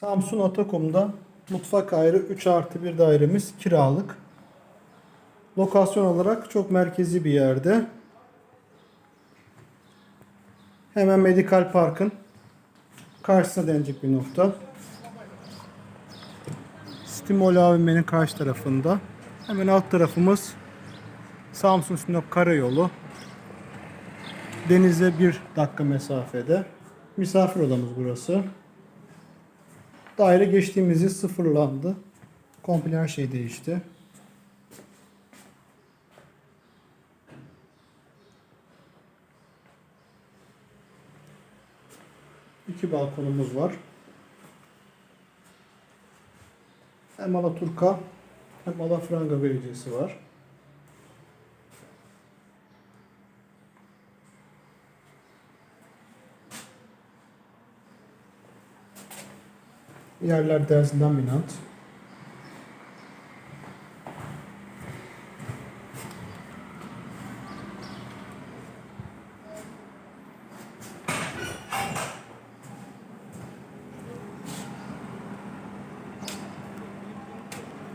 Samsun Atakum'da mutfak ayrı 3 artı 1 dairemiz kiralık. Lokasyon olarak çok merkezi bir yerde. Hemen Medikal Park'ın karşısına denecek bir nokta. Stimol AVM'nin karşı tarafında. Hemen alt tarafımız Samsun Sinop Karayolu. Denize bir dakika mesafede. Misafir odamız burası. Daire geçtiğimiz yıl sıfırlandı. Komple her şey değişti. İki balkonumuz var. Hem Alaturka hem Alafranga Belediyesi var. Yerler derzinden minant.